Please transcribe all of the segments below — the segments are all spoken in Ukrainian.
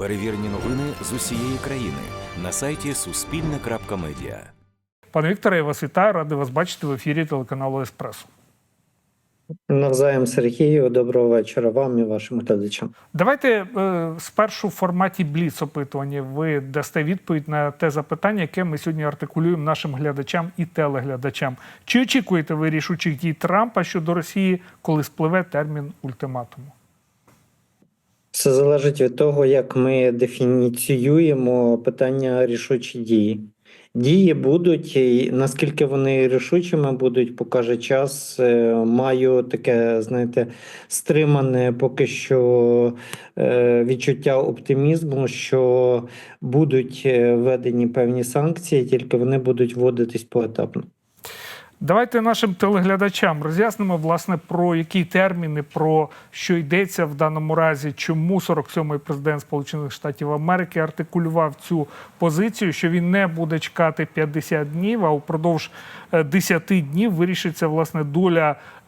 Перевірені новини з усієї країни на сайті Суспільне.Медіа. Пане Вікторе, я вас вітаю, радий вас бачити в ефірі телеканалу Еспресо. Навзаєм Сергію, доброго вечора вам і вашим глядачам. Давайте е, спершу в форматі бліц опитування ви дасте відповідь на те запитання, яке ми сьогодні артикулюємо нашим глядачам і телеглядачам. Чи очікуєте ви рішучих дій Трампа щодо Росії, коли спливе термін ультиматуму? Все залежить від того, як ми дефініціюємо питання рішучі дії. Дії будуть, і наскільки вони рішучими будуть, покаже час. Е, Маю таке, знаєте, стримане поки що е, відчуття оптимізму, що будуть е, введені певні санкції, тільки вони будуть вводитись поетапно. Давайте нашим телеглядачам роз'яснимо, власне, про які терміни, про що йдеться в даному разі, чому 47-й президент Сполучених Штатів Америки артикулював цю позицію, що він не буде чекати 50 днів, а упродовж е, 10 днів вирішиться власне доля е, е,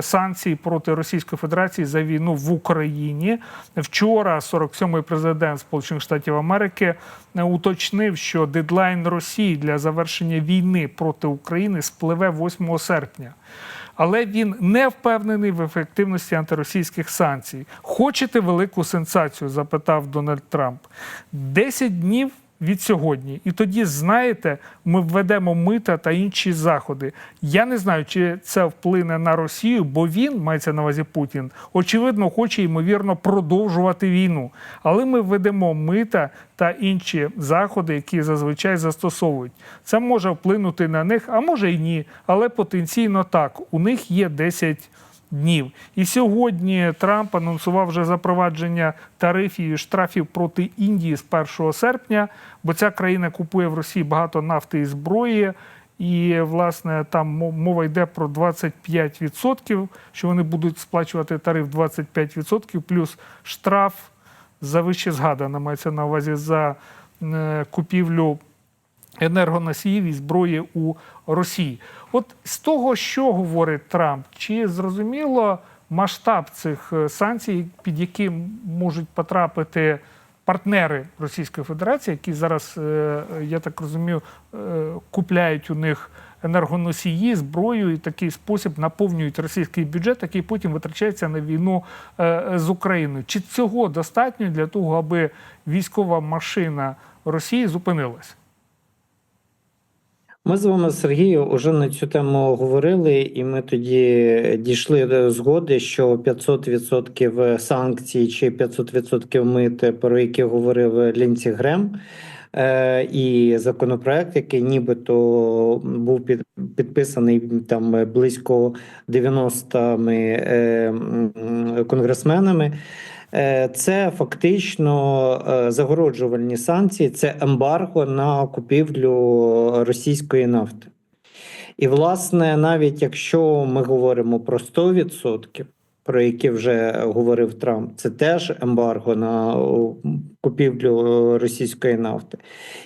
санкцій проти Російської Федерації за війну в Україні. Вчора 47-й президент Сполучених Штатів Америки е, уточнив, що дедлайн Росії для завершення війни проти України спливе 8 серпня. Але він не впевнений в ефективності антиросійських санкцій. Хочете велику сенсацію? запитав Дональд Трамп. 10 днів від сьогодні. І тоді, знаєте, ми введемо мита та інші заходи. Я не знаю, чи це вплине на Росію, бо він, мається на увазі Путін, очевидно, хоче ймовірно продовжувати війну. Але ми введемо мита та інші заходи, які зазвичай застосовують. Це може вплинути на них, а може й ні. Але потенційно так. У них є 10 днів. І сьогодні Трамп анонсував вже запровадження тарифів і штрафів проти Індії з 1 серпня, бо ця країна купує в Росії багато нафти і зброї. І, власне, там мова йде про 25%, що вони будуть сплачувати тариф 25%, плюс штраф за вище згадане, мається на увазі за е, купівлю енергоносіїв і зброї у Росії. От з того, що говорить Трамп, чи зрозуміло масштаб цих е, санкцій, під які можуть потрапити партнери Російської Федерації, які зараз, е, я так розумію, е, купляють у них енергоносії, зброю і такий спосіб наповнюють російський бюджет, який потім витрачається на війну з Україною. Чи цього достатньо для того, аби військова машина Росії зупинилась? Ми з вами, Сергію, вже на цю тему говорили, і ми тоді дійшли до згоди, що 500% санкцій чи 500% мит, про які говорив Лінці Грем, е, і законопроект, який нібито був під, підписаний там близько 90 е, конгресменами. Е, Це фактично е, загороджувальні санкції, це ембарго на купівлю російської нафти. І, власне, навіть якщо ми говоримо про 100%, про які вже говорив Трамп, це теж ембарго на купівлю російської нафти.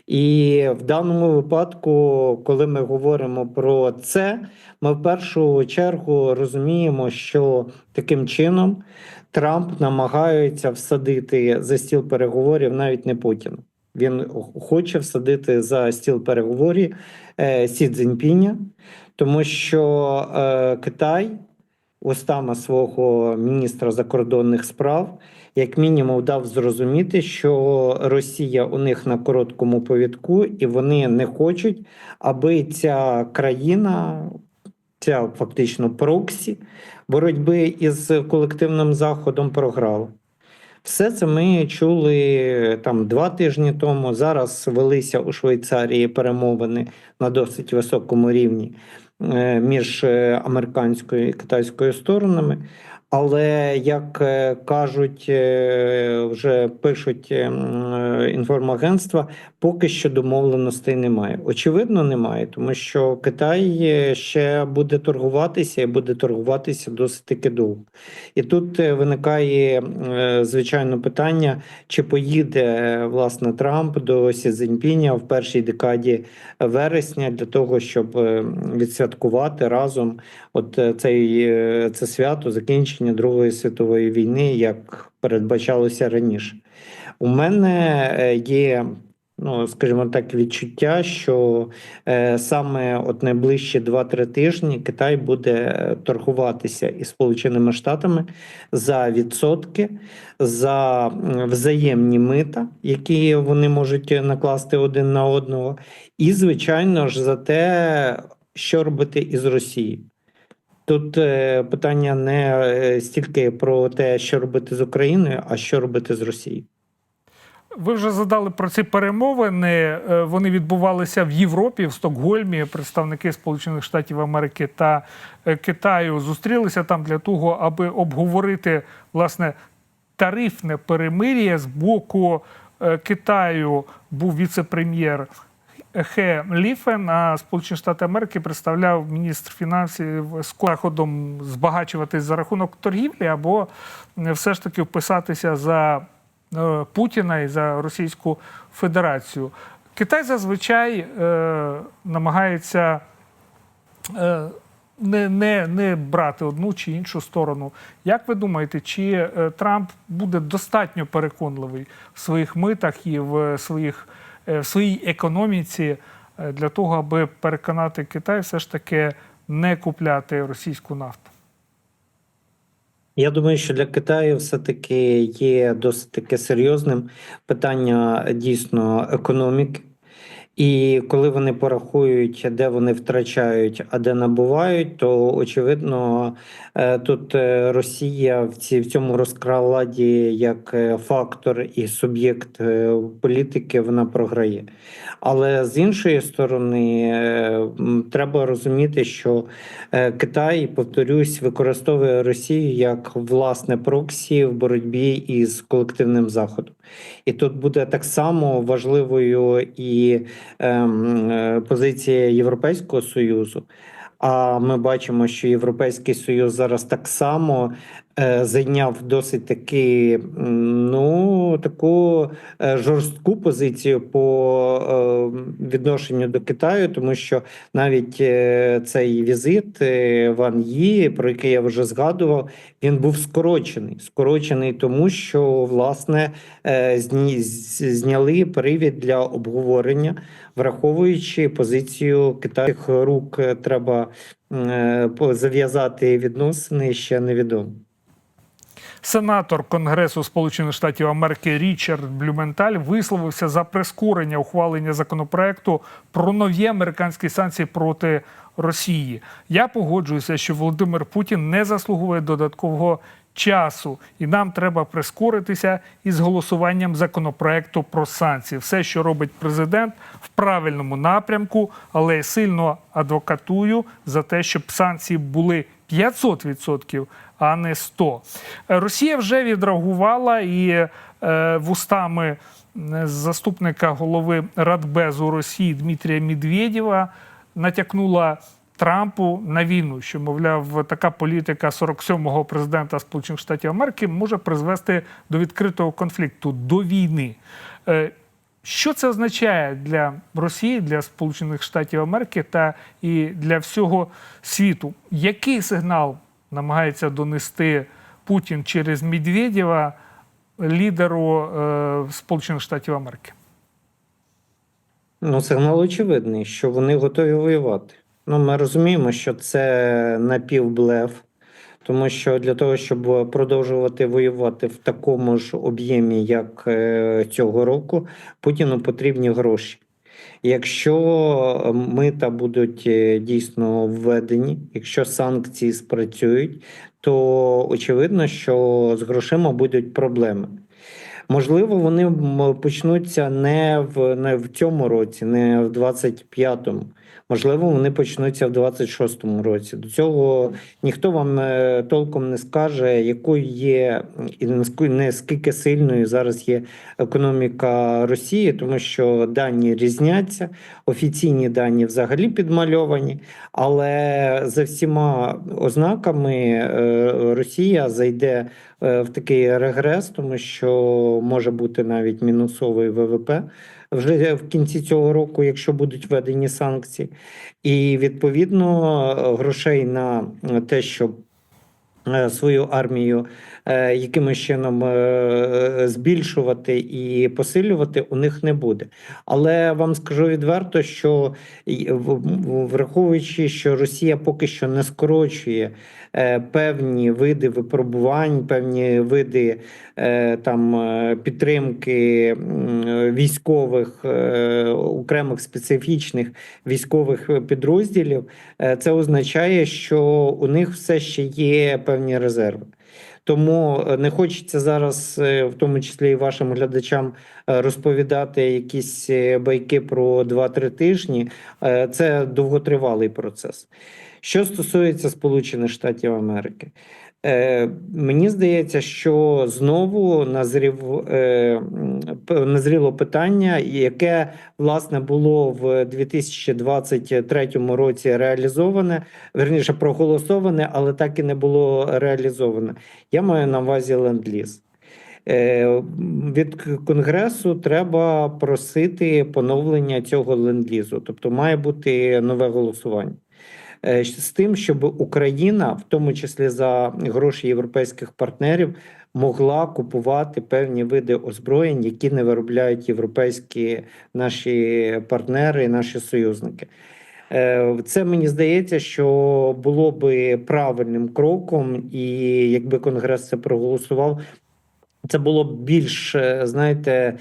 І в даному випадку, коли ми говоримо про це, ми в першу чергу розуміємо, що таким чином Трамп намагається всадити за стіл переговорів навіть не Путіна. Він хоче всадити за стіл переговорів е, Сі Цзіньпіня, тому що е, Китай устами свого міністра закордонних справ, як мінімум, дав зрозуміти, що Росія у них на короткому повідку, і вони не хочуть, аби ця країна, ця фактично проксі боротьби із колективним заходом програла. Все це ми чули там два тижні тому. Зараз велися у Швейцарії перемовини на досить високому рівні між е, американською і китайською сторонами. Але як е, кажуть, е, вже пишуть е, інформагентства, поки що домовленостей немає. Очевидно, немає, тому що Китай ще буде торгуватися і буде торгуватися досить таки довго. І тут виникає звичайно питання, чи поїде власне Трамп до Сі Цзіньпіня в першій декаді вересня для того, щоб відсвяткувати разом от е, цей е, це свято закінчення Другої світової війни, як передбачалося раніше. У мене е, є, ну скажімо так, відчуття, що саме от найближчі 2-3 тижні Китай буде торгуватися із Сполученими Штатами за відсотки, за взаємні мита, які вони можуть накласти один на одного, і, звичайно ж, за те, що робити із Росією. Тут е, питання не е, стільки про те, що робити з Україною, а що робити з Росією. Ви вже задали про ці перемовини. Е, Вони відбувалися в Європі, в Стокгольмі. Представники Сполучених Штатів Америки та Китаю зустрілися там для того, аби обговорити власне тарифне перемир'я з боку Китаю. Був віце-прем'єр Хе Ліфен, а Сполучені Штати Америки представляв міністр фінансів з заходом збагачуватись за рахунок торгівлі або е, все ж таки вписатися за е, Путіна і за Російську Федерацію. Китай зазвичай е, намагається е, не, не, не брати одну чи іншу сторону. Як ви думаєте, чи е, Трамп буде достатньо переконливий в своїх митах і в своїх в своїй економіці е, для того, аби переконати Китай все ж таки не купляти російську нафту? Я думаю, що для Китаю все-таки є досить таке серйозним питання дійсно економіки. І коли вони порахують, де вони втрачають, а де набувають, то очевидно е, тут е, Росія в ці в цьому розкладі як е, фактор і суб'єкт політики вона програє. Але з іншої сторони, треба розуміти, що Китай, повторюсь, використовує Росію як власне проксі в боротьбі із колективним заходом. І тут буде так само важливою і позиція Європейського союзу. А ми бачимо, що Європейський Союз зараз так само е, зайняв досить таки ну таку е, жорстку позицію по е, відношенню до Китаю, тому що навіть е, цей візит е, Ван Ї, про який я вже згадував, він був скорочений. Скорочений тому, що власне е, зняли привід для обговорення, враховуючи позицію Китаю. Тих рук е, треба е, зав'язати відносини ще невідомо. Сенатор Конгресу Сполучених Штатів Америки Річард Блюменталь висловився за прискорення ухвалення законопроекту про нові американські санкції проти Росії. Я погоджуюся, що Володимир Путін не заслуговує додаткового часу, і нам треба прискоритися із голосуванням законопроекту про санкції. Все, що робить президент, в правильному напрямку, але сильно адвокатую за те, щоб санкції були 500%, а не 100%. Е, Росія вже відреагувала і е, вустами заступника голови Радбезу Росії Дмитрія Медведєва натякнула Трампу на війну, що мовляв, така політика 47-го президента Сполучених Штатів Америки може призвести до відкритого конфлікту, до війни. Е, Що це означає для Росії, для Сполучених Штатів Америки та і для всього світу? Який сигнал намагається донести Путін через Медведєва лідеру е, Сполучених Штатів Америки? Ну, сигнал очевидний, що вони готові воювати. Ну, ми розуміємо, що це напівблеф, тому що для того, щоб продовжувати воювати в такому ж об'ємі, як е, цього року, Путіну потрібні гроші. Якщо мита будуть е, дійсно введені, якщо санкції спрацюють, то очевидно, що з грошима будуть проблеми. Можливо, вони почнуться не в не в цьому році, не в 25-му. Можливо, вони почнуться в 26-му році. До цього ніхто вам е, толком не скаже, якою є і наскільки сильною зараз є економіка Росії, тому що дані різняться, офіційні дані взагалі підмальовані, але за всіма ознаками е, Росія зайде е, в такий регрес, тому що може бути навіть мінусовий ВВП вже в кінці цього року, якщо будуть введені санкції, і відповідно грошей на те, щоб е, свою армію е, якимось чином е, збільшувати і посилювати у них не буде. Але вам скажу відверто, що враховуючи, що Росія поки що не скорочує е, певні види випробувань, певні види е, там е, підтримки військових е, окремих специфічних військових підрозділів, е, це означає, що у них все ще є певні резерви. Тому е, не хочеться зараз, е, в тому числі і вашим глядачам, е, розповідати якісь е, байки про 2-3 тижні. Е, Це довготривалий процес. Що стосується Сполучених Штатів Америки, е, мені здається, що знову назрів, е, назріло питання, яке власне було в 2023 році реалізоване, верніше проголосоване, але так і не було реалізоване. Я маю на увазі ленд-ліз. Е, Від конгресу треба просити поновлення цього ленд-лізу, тобто має бути нове голосування. Е, З тим, щоб Україна, в тому числі за гроші європейських партнерів, могла купувати певні види озброєнь, які не виробляють європейські наші партнери, наші союзники. Е, Це мені здається, що було би правильним кроком, і якби Конгрес це проголосував, це було б більш, е, знаєте,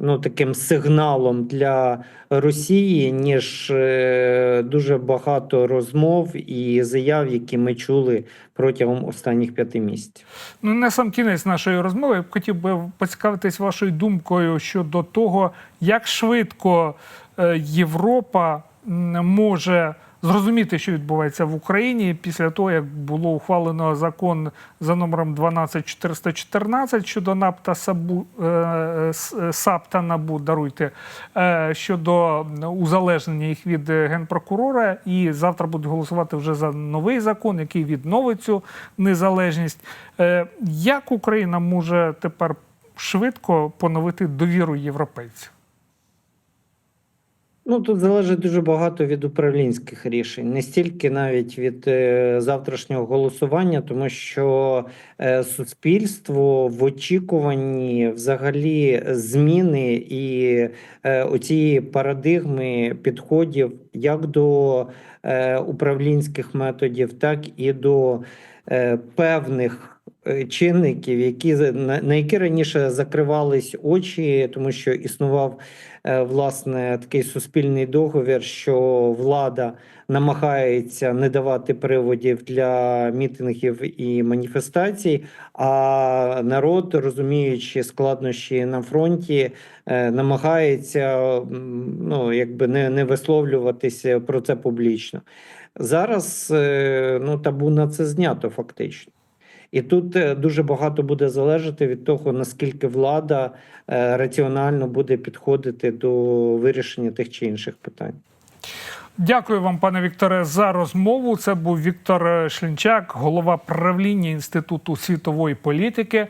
ну, таким сигналом для Росії, ніж е, дуже багато розмов і заяв, які ми чули протягом останніх п'яти місяців. Ну, на сам кінець нашої розмови я б хотів би поцікавитись вашою думкою щодо того, як швидко е, Європа може зрозуміти, що відбувається в Україні після того, як було ухвалено закон за номером 12414 щодо НАП та САБУ, е, е, е, САП та НАБУ, даруйте, щодо узалежнення їх від генпрокурора. І завтра будуть голосувати вже за новий закон, який відновить цю незалежність. Як Україна може тепер швидко поновити довіру європейців? Ну, тут залежить дуже багато від управлінських рішень, не стільки навіть від е, завтрашнього голосування, тому що е, суспільство в очікуванні взагалі зміни і е, оцієї парадигми підходів як до е, управлінських методів, так і до е, певних е, чинників, які на, на які раніше закривались очі, тому що існував власне такий суспільний договір, що влада намагається не давати приводів для мітингів і маніфестацій, а народ, розуміючи складнощі на фронті, е, намагається ну, якби не, не висловлюватися про це публічно. Зараз е, ну, табу на це знято фактично. І тут е, дуже багато буде залежати від того, наскільки влада е, раціонально буде підходити до вирішення тих чи інших питань. Дякую вам, пане Вікторе, за розмову. Це був Віктор Шлінчак, голова правління Інституту світової політики.